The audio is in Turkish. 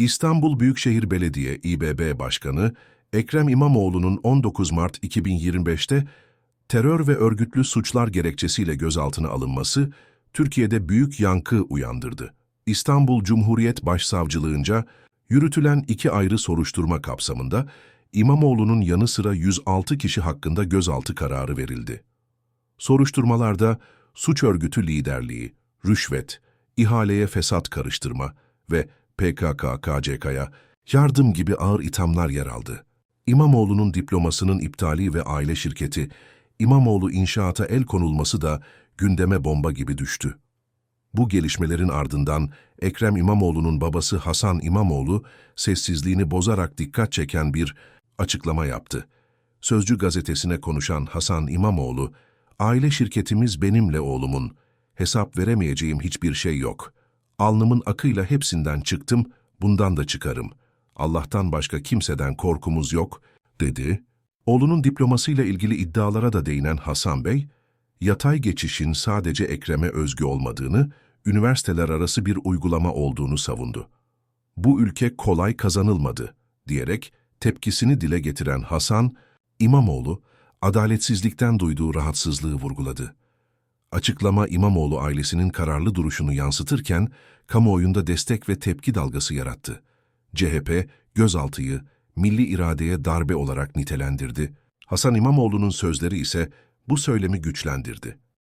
İstanbul Büyükşehir Belediye İBB Başkanı Ekrem İmamoğlu'nun 19 Mart 2025'te terör ve örgütlü suçlar gerekçesiyle gözaltına alınması Türkiye'de büyük yankı uyandırdı. İstanbul Cumhuriyet Başsavcılığınca yürütülen iki ayrı soruşturma kapsamında İmamoğlu'nun yanı sıra 106 kişi hakkında gözaltı kararı verildi. Soruşturmalarda suç örgütü liderliği, rüşvet, ihaleye fesat karıştırma ve PKK-KCK'ya yardım gibi ağır ithamlar yer aldı. İmamoğlu'nun diplomasının iptali ve aile şirketi İmamoğlu inşaata el konulması da gündeme bomba gibi düştü. Bu gelişmelerin ardından Ekrem İmamoğlu'nun babası Hasan İmamoğlu sessizliğini bozarak dikkat çeken bir açıklama yaptı. Sözcü gazetesine konuşan Hasan İmamoğlu, aile şirketimiz benimle oğlumun, hesap veremeyeceğim hiçbir şey yok. Alnımın akıyla hepsinden çıktım, bundan da çıkarım. Allah'tan başka kimseden korkumuz yok, dedi. Oğlunun diplomasıyla ilgili iddialara da değinen Hasan Bey, yatay geçişin sadece Ekrem'e özgü olmadığını, üniversiteler arası bir uygulama olduğunu savundu. Bu ülke kolay kazanılmadı, diyerek tepkisini dile getiren Hasan, İmamoğlu, adaletsizlikten duyduğu rahatsızlığı vurguladı. Açıklama İmamoğlu ailesinin kararlı duruşunu yansıtırken, kamuoyunda destek ve tepki dalgası yarattı. CHP, gözaltıyı, milli iradeye darbe olarak nitelendirdi. Hasan İmamoğlu'nun sözleri ise bu söylemi güçlendirdi.